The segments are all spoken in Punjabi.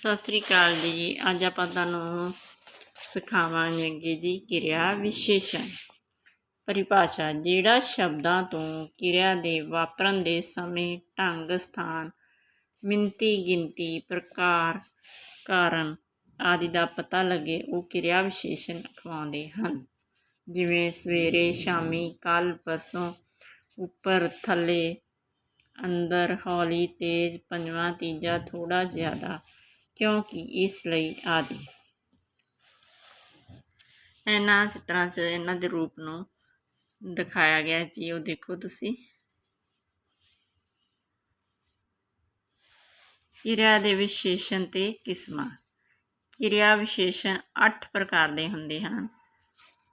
ਸਤਿ ਸ੍ਰੀ ਅਕਾਲ ਜੀ। ਅੱਜ ਆਪਾਂ ਤੁਹਾਨੂੰ ਸਿਖਾਵਾਂਗੇ ਅੱਗੇ ਜੀ ਕਿਰਿਆ ਵਿਸ਼ੇਸ਼ਣ। ਪਰਿਭਾਸ਼ਾ, ਜਿਹੜਾ ਸ਼ਬਦਾਂ ਤੋਂ ਕਿਰਿਆ ਦੇ ਵਾਪਰਨ ਦੇ ਸਮੇਂ ਢੰਗ, ਸਥਾਨ ਮਿੰਤੀ ਗਿਣਤੀ, ਪ੍ਰਕਾਰ, ਕਾਰਨ ਆਦਿ ਦਾ ਪਤਾ ਲੱਗੇ, ਉਹ ਕਿਰਿਆ ਵਿਸ਼ੇਸ਼ਣ ਅਖਵਾਉਂਦੇ ਹਨ। ਜਿਵੇਂ ਸਵੇਰੇ, ਸ਼ਾਮੀ, ਕੱਲ, ਪਰਸੋਂ, ਉੱਪਰ, ਥੱਲੇ, ਅੰਦਰ, ਹੌਲੀ, ਤੇਜ਼, ਪੰਜਵਾਂ, ਤੀਜਾ ਥੋੜਾ ਜ਼ਿਆਦਾ। ਕਿਉਂਕਿ ਇਸ ਲਈ ਆਦਿ ਇਹਨਾਂ ਚਿੱਤਰਾਂ 'ਚ ਇਹਨਾਂ ਦੇ ਰੂਪ ਨੂੰ ਦਿਖਾਇਆ ਗਿਆ ਜੀ ਉਹ ਦੇਖੋ ਤੁਸੀਂ ਕਿਰਿਆ ਦੇ ਵਿਸ਼ੇਸ਼ਣ ਤੇ ਕਿਸਮਾਂ ਕਿਰਿਆ ਵਿਸ਼ੇਸ਼ਣ 8 ਪ੍ਰਕਾਰ ਦੇ ਹੁੰਦੇ ਹਨ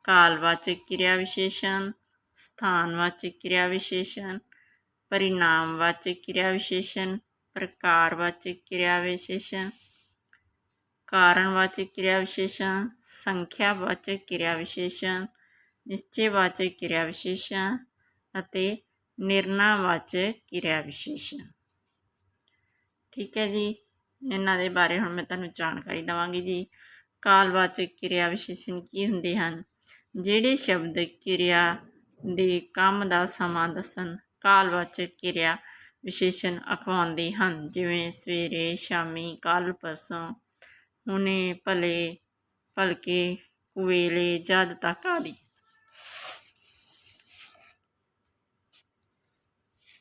ਕਾਲਵਾਚਕ ਕਿਰਿਆ ਵਿਸ਼ੇਸ਼ਣ ਸਥਾਨਵਾਚਕ ਕਿਰਿਆ ਵਿਸ਼ੇਸ਼ਣ परिणामवाचक क्रिया विशेषण प्रकारवाचक क्रिया विशेषण कारणवाचक क्रिया विशेषण ਸੰਖਿਆਵਾਚਕ ਕਿਰਿਆ ਵਿਸ਼ੇਸ਼ਣ ਨਿਸ਼ਚੈਵਾਚਕ ਕਿਰਿਆ ਵਿਸ਼ੇਸ਼ਣ ਅਤੇ ਨਿਰਣਾਵਾਚਕ ਕਿਰਿਆ ਵਿਸ਼ੇਸ਼ਣ ਠੀਕ ਹੈ ਜੀ ਇਹਨਾਂ ਦੇ ਬਾਰੇ ਹੁਣ ਮੈਂ ਤੁਹਾਨੂੰ ਜਾਣਕਾਰੀ ਦਵਾਂਗੀ ਜੀ ਕਾਲਵਾਚਕ ਕਿਰਿਆ ਵਿਸ਼ੇਸ਼ਣ ਕੀ ਹੁੰਦੇ ਹਨ ਜਿਹੜੇ ਸ਼ਬਦ ਕਿਰਿਆ ਦੇ ਕੰਮ ਦਾ ਸਮਾਂ ਦੱਸਣ ਕਾਲਵਾਚਕ ਕਿਰਿਆ ਵਿਸ਼ੇਸ਼ਣ ਅਖਵਾਉਂਦੇ ਹਨ ਜਿਵੇਂ ਸਵੇਰੇ ਸ਼ਾਮੀ ਕੱਲ ਪਰਸੋਂ ਹੁਣੇ ਭਲੇ, ਭਲਕੇ ਕੁਵੇਲੇ ਜਦ ਤੱਕ ਆਦਿ।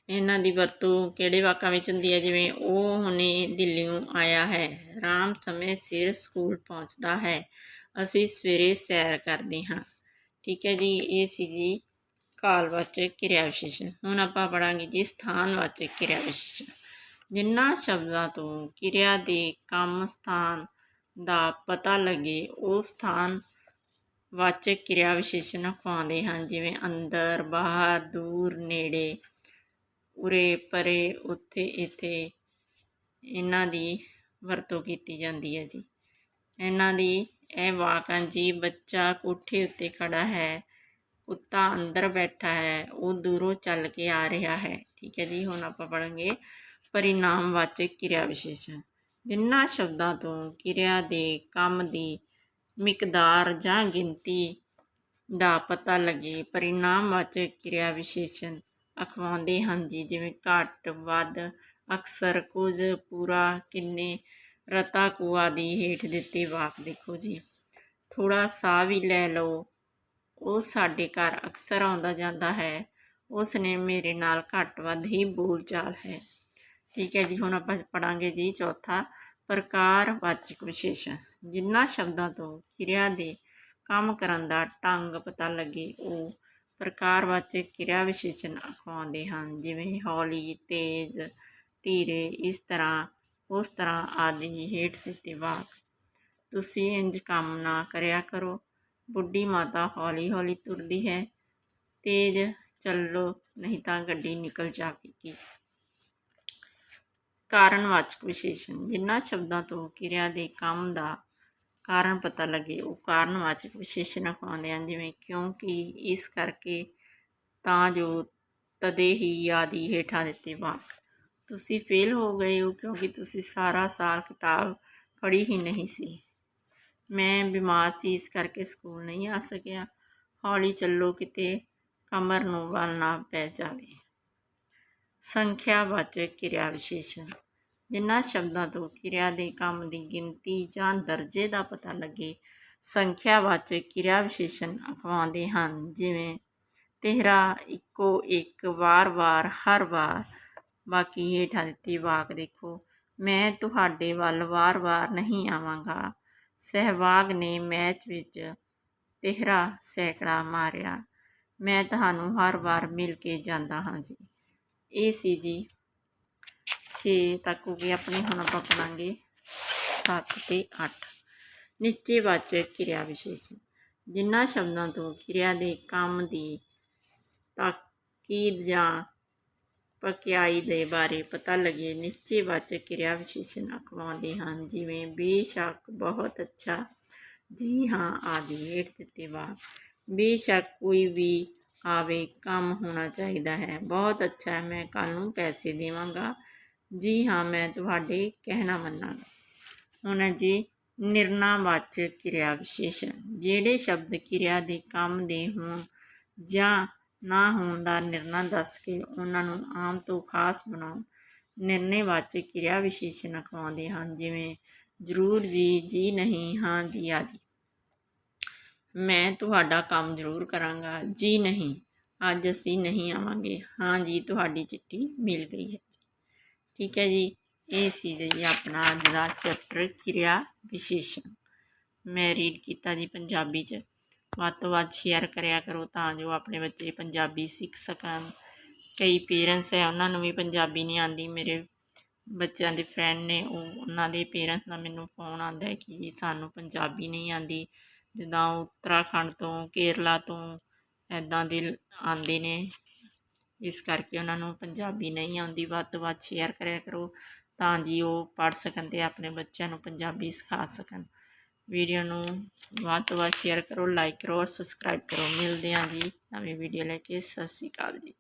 ਇਹਨਾਂ ਦੀ ਵਰਤੋਂ ਕਿਹੜੇ ਵਾਕਾਂ ਵਿੱਚ ਹੁੰਦੀ ਹੈ? ਜਿਵੇਂ ਉਹ ਹੁਣੇ ਦਿੱਲੀੋਂ ਆਇਆ ਹੈ। ਰਾਮ ਸਮੇਂ ਸਿਰ ਸਕੂਲ ਪਹੁੰਚਦਾ ਹੈ। ਅਸੀਂ ਸਵੇਰੇ ਸੈਰ ਕਰਦੇ ਹਾਂ। ਠੀਕ ਹੈ ਜੀ, ਇਹ ਸੀ ਜੀ ਕਾਲਵਾਚਕ ਕਿਰਿਆ ਵਿਸ਼ੇਸ਼ਣ। ਹੁਣ ਆਪਾਂ ਪੜਾਂਗੇ ਜੀ ਸਥਾਨਵਾਚਕ ਕਿਰਿਆ ਵਿਸ਼ੇਸ਼ਣ। ਜਿਨ੍ਹਾਂ ਸ਼ਬਦਾਂ ਤੋਂ ਕਿਰਿਆ ਦੇ ਕੰਮ ਸਥਾਨ ਦਾ ਪਤਾ ਲੱਗੇ, ਉਹ ਸਥਾਨ ਵਾਚਕ ਕਿਰਿਆ ਵਿਸ਼ੇਸ਼ਣ ਅਖਵਾਉਂਦੇ ਹਨ, ਜਿਵੇਂ ਅੰਦਰ, ਬਾਹਰ, ਦੂਰ, ਨੇੜੇ, ਉਰੇ, ਪਰੇ, ਉੱਥੇ, ਇੱਥੇ। ਇਹਨਾਂ ਦੀ ਵਰਤੋਂ ਕੀਤੀ ਜਾਂਦੀ ਹੈ ਜੀ। ਇਹਨਾਂ ਦੀ ਇਹ ਵਾਕ ਹਨ ਜੀ ਬੱਚਾ ਕੋਠੇ ਉੱਤੇ ਖੜਾ ਹੈ, ਕੁੱਤਾ ਅੰਦਰ ਬੈਠਾ ਹੈ, ਉਹ ਦੂਰੋਂ ਚੱਲ ਕੇ ਆ ਰਿਹਾ ਹੈ। ਠੀਕ ਹੈ ਜੀ, ਹੁਣ ਆਪਾਂ ਪੜਾਂਗੇ ਪਰਿਣਾਮਵਾਚਕ ਕਿਰਿਆ ਵਿਸ਼ੇਸ਼ਣ। ਜਿਨ੍ਹਾਂ ਸ਼ਬਦਾਂ ਤੋਂ ਕਿਰਿਆ ਦੇ, ਕੰਮ ਦੀ ਮਿਕਦਾਰ ਜਾਂ ਗਿਣਤੀ ਦਾ ਪਤਾ ਲੱਗੇ ਪਰਿਣਾਮਵਾਚਕ ਕਿਰਿਆ ਵਿਸ਼ੇਸ਼ਣ ਅਖਵਾਉਂਦੇ ਹਨ ਜੀ। ਜਿਵੇਂ ਘੱਟ, ਵੱਧ, ਅਕਸਰ, ਕੁਝ, ਪੂਰਾ, ਕਿੰਨੇ, ਰਤਾ ਕੁ ਦੀ ਹੇਠ ਦਿੱਤੇ ਵਾਕ ਦੇਖੋ ਜੀ। ਥੋੜਾ ਸਾਹ ਵੀ ਲੈ ਲਓ। ਉਹ ਸਾਡੇ ਘਰ ਅਕਸਰ ਆਉਂਦਾ ਜਾਂਦਾ ਹੈ। ਉਸ ਨੇ ਮੇਰੇ ਨਾਲ ਘੱਟ, ਵੱਧ ਹੀ ਬੋਲਚਾਲ ਹੈ। ਠੀਕ ਹੈ ਜੀ, ਹੁਣ ਆਪਾਂ ਪੜਾਂਗੇ ਜੀ ਚੌਥਾ ਪ੍ਰਕਾਰਵਾਚਕ ਵਿਸ਼ੇਸ਼ਣ। ਜਿਨ੍ਹਾਂ ਸ਼ਬਦਾਂ ਤੋਂ ਕਿਰਿਆ ਦੇ ਕੰਮ ਕਰਨ ਦਾ ਢੰਗ ਪਤਾ ਲੱਗੇ, ਉਹ ਪ੍ਰਕਾਰਵਾਚਕ ਕਿਰਿਆ ਵਿਸ਼ੇਸ਼ਣ ਅਖਵਾਉਂਦੇ ਹਨ। ਜਿਵੇਂ ਹੌਲੀ, ਤੇਜ਼, ਧੀਰੇ, ਇਸ ਤਰ੍ਹਾਂ, ਉਸ ਤਰ੍ਹਾਂ ਆਦਿ ਹੇਠ ਦਿੱਤੇ ਵਾਕ। ਤੁਸੀਂ ਇੰਜ ਕੰਮ ਨਾ ਕਰਿਆ ਕਰੋ। ਬੁੱਢੀ ਮਾਤਾ ਹੌਲੀ ਹੌਲੀ ਤੁਰਦੀ ਹੈ। ਤੇਜ਼, ਚੱਲੋ, ਨਹੀਂ ਤਾਂ ਗੱਡੀ ਨਿਕਲ ਜਾਵੇਗੀ। ਕਾਰਨਵਾਚਕ ਵਿਸ਼ੇਸ਼ਣ ਜਿਨ੍ਹਾਂ ਸ਼ਬਦਾਂ ਤੋਂ ਕਿਰਿਆ ਦੇ ਕੰਮ ਦਾ ਕਾਰਨ ਪਤਾ ਲੱਗੇ, ਉਹ ਕਾਰਨਵਾਚਕ ਵਿਸ਼ੇਸ਼ਣ ਅਖਵਾਉਂਦੇ ਹਨ, ਜਿਵੇਂ ਕਿਉਂਕਿ ਇਸ ਕਰਕੇ ਤਾਂ ਜੋ ਤਦੇ ਹੀ ਆਦਿ ਹੇਠਾਂ ਦਿੱਤੇ ਵਾਕ। ਤੁਸੀਂ ਫੇਲ ਹੋ ਗਏ ਹੋ ਕਿਉਂਕਿ ਤੁਸੀਂ ਸਾਰਾ ਸਾਲ ਕਿਤਾਬ ਪੜ੍ਹੀ ਹੀ ਨਹੀਂ ਸੀ। ਮੈਂ ਬਿਮਾਰ ਸੀ, ਇਸ ਕਰਕੇ ਸਕੂਲ ਨਹੀਂ ਆ ਸਕਿਆ। ਹੌਲੀ ਚੱਲੋ, ਕਿਤੇ ਕਮਰ ਨੂੰ ਵੱਲ ਨਾ ਪੈ ਜਾਵੇ। ਸੰਖਿਆਵਾਚਕ ਕਿਰਿਆ ਵਿਸ਼ੇਸ਼ਣ। ਜਿਨ੍ਹਾਂ ਸ਼ਬਦਾਂ ਤੋਂ ਕਿਰਿਆ ਦੇ ਕੰਮ ਦੀ ਗਿਣਤੀ ਜਾਂ ਦਰਜੇ ਦਾ ਪਤਾ ਲੱਗੇ, ਸੰਖਿਆਵਾਚਕ ਕਿਰਿਆ ਵਿਸ਼ੇਸ਼ਣ ਅਖਵਾਉਂਦੇ ਹਨ। ਜਿਵੇਂ ਤੇਰਾ ਇੱਕੋ ਇੱਕ ਵਾਰ-ਵਾਰ ਹਰ ਵਾਰ, ਬਾਕੀ ਹੇਠਾਂ ਦਿੱਤੀ ਵਾਕ ਦੇਖੋ, ਮੈਂ ਤੁਹਾਡੇ ਵੱਲ ਵਾਰ-ਵਾਰ ਨਹੀਂ ਆਵਾਂਗਾ। ਸਹਿਵਾਗ ਨੇ ਮੈਚ ਵਿੱਚ ਤੇਹਰਾ ਸੈਂਕੜਾ ਮਾਰਿਆ। ਮੈਂ ਤੁਹਾਨੂੰ ਹਰ ਵਾਰ ਮਿਲ ਕੇ ਜਾਂਦਾ ਹਾਂ ਜੀ। ਇਹ ਸੀ ਜੀ 6 ਤੱਕ ਹੋ ਗਈ, ਆਪਣੀ ਹੁਣ ਆਪਾਂ ਪੜਾਂਗੇ 7 ਤੇ 8 ਨਿਸ਼ਚੈਵਾਚਕ ਕਿਰਿਆ ਵਿਸ਼ੇਸ਼ਣ। ਜਿਨ੍ਹਾਂ ਸ਼ਬਦਾਂ ਤੋਂ ਕਿਰਿਆ ਦੇ ਕੰਮ ਦੀ ਤਾਕੀਦ ਜਾਂ ਪਕਿਆਈ ਦੇ ਬਾਰੇ ਪਤਾ ਲੱਗੇ ਨਿਸ਼ਚੈਵਾਚਕ ਕਿਰਿਆ ਵਿਸ਼ੇਸ਼ਣ ਅਖਵਾਉਂਦੇ ਹਨ, ਜਿਵੇਂ ਬੇਸ਼ੱਕ ਬਹੁਤ ਅੱਛਾ, ਜੀ ਹਾਂ ਆਦਿ ਹੇਠ ਦਿੱਤੇ ਵਾਕ। ਬੇਸ਼ੱਕ ਕੋਈ ਵੀ ਆਵੇ, ਕੰਮ ਹੋਣਾ ਚਾਹੀਦਾ ਹੈ, ਬਹੁਤ ਅੱਛਾ ਮੈਂ ਕੱਲ ਨੂੰ ਪੈਸੇ ਦੇਵਾਂਗਾ। ਜੀ ਹਾਂ, ਮੈਂ ਤੁਹਾਡੇ ਕਹਿਣਾ ਮੰਨਾਂਗਾ। ਹੁਣ ਹੈ ਜੀ ਨਿਰਣਾਵਾਚਕ ਕਿਰਿਆ ਵਿਸ਼ੇਸ਼ਣ। ਜਿਹੜੇ ਸ਼ਬਦ ਕਿਰਿਆ ਦੇ ਕੰਮ ਦੇ ਹੋਣ ਜਾਂ ਨਾ ਹੋਣ ਦਾ ਨਿਰਣਾ ਦੱਸ ਕੇ ਉਹਨਾਂ ਨੂੰ ਆਮ ਤੋਂ ਖਾਸ ਬਣਾਉਣ ਨਿਰਣੈਵਾਚਕ ਕਿਰਿਆ ਵਿਸ਼ੇਸ਼ਣ ਅਖਵਾਉਂਦੇ ਹਨ, ਜਿਵੇਂ, ਜ਼ਰੂਰ ਜੀ ਜੀ ਨਹੀਂ, ਹਾਂ, ਜੀ ਆਦਿ। ਮੈਂ ਤੁਹਾਡਾ ਕੰਮ ਜ਼ਰੂਰ ਕਰਾਂਗਾ। ਜੀ ਨਹੀਂ, ਅੱਜ ਅਸੀਂ ਨਹੀਂ ਆਵਾਂਗੇ। ਹਾਂ ਜੀ, ਤੁਹਾਡੀ ਚਿੱਠੀ ਮਿਲ ਗਈ ਹੈ। ਠੀਕ ਹੈ ਜੀ। ਇਹ ਸੀ ਜੀ ਆਪਣਾ ਅੱਜ ਦਾ ਚੈਪਟਰ ਕਿਰਿਆ ਵਿਸ਼ੇਸ਼ਣ। ਮੈਂ ਰੀਡ ਕੀਤਾ ਜੀ ਪੰਜਾਬੀ 'ਚ। ਵੱਧ ਤੋਂ ਵੱਧ ਸ਼ੇਅਰ ਕਰਿਆ ਕਰੋ ਤਾਂ ਜੋ ਆਪਣੇ ਬੱਚੇ ਪੰਜਾਬੀ ਸਿੱਖ ਸਕਣ। ਕਈ ਪੇਰੈਂਟਸ ਹੈ, ਉਹਨਾਂ ਨੂੰ ਵੀ ਪੰਜਾਬੀ ਨਹੀਂ ਆਉਂਦੀ। ਮੇਰੇ ਬੱਚਿਆਂ ਦੇ ਫਰੈਂਡ ਨੇ, ਉਹ ਉਹਨਾਂ ਦੇ ਪੇਰੈਂਟਸ ਦਾ ਮੈਨੂੰ ਫੋਨ ਆਉਂਦਾ ਹੈ ਕਿ ਜੀ ਸਾਨੂੰ ਪੰਜਾਬੀ ਨਹੀਂ ਆਉਂਦੀ। ਜਿੱਦਾਂ ਉੱਤਰਾਖੰਡ ਤੋਂ ਕੇਰਲਾ ਤੋਂ ਐਦਾਂ ਦੇ ਆਉਂਦੇ ਨੇ। ਇਸ ਕਰਕੇ ਉਹਨਾਂ ਨੂੰ ਪੰਜਾਬੀ ਨਹੀਂ ਆਉਂਦੀ, ਵੱਧ ਤੋਂ ਵੱਧ ਸ਼ੇਅਰ ਕਰਿਆ ਕਰੋ ਤਾਂ ਜੀ ਉਹ ਪੜ੍ਹ ਸਕਣ ਅਤੇ ਆਪਣੇ ਬੱਚਿਆਂ ਨੂੰ ਪੰਜਾਬੀ ਸਿਖਾ ਸਕਣ। ਵੀਡੀਓ ਨੂੰ ਵੱਧ ਤੋਂ ਵੱਧ ਸ਼ੇਅਰ ਕਰੋ ਲਾਈਕ ਕਰੋ ਔਰ ਸਬਸਕ੍ਰਾਈਬ ਕਰੋ। ਮਿਲਦੇ ਹਾਂ ਜੀ ਨਵੀਂ ਵੀਡੀਓ ਲੈ ਕੇ। ਸਤਿ ਸ਼੍ਰੀ ਅਕਾਲ ਜੀ।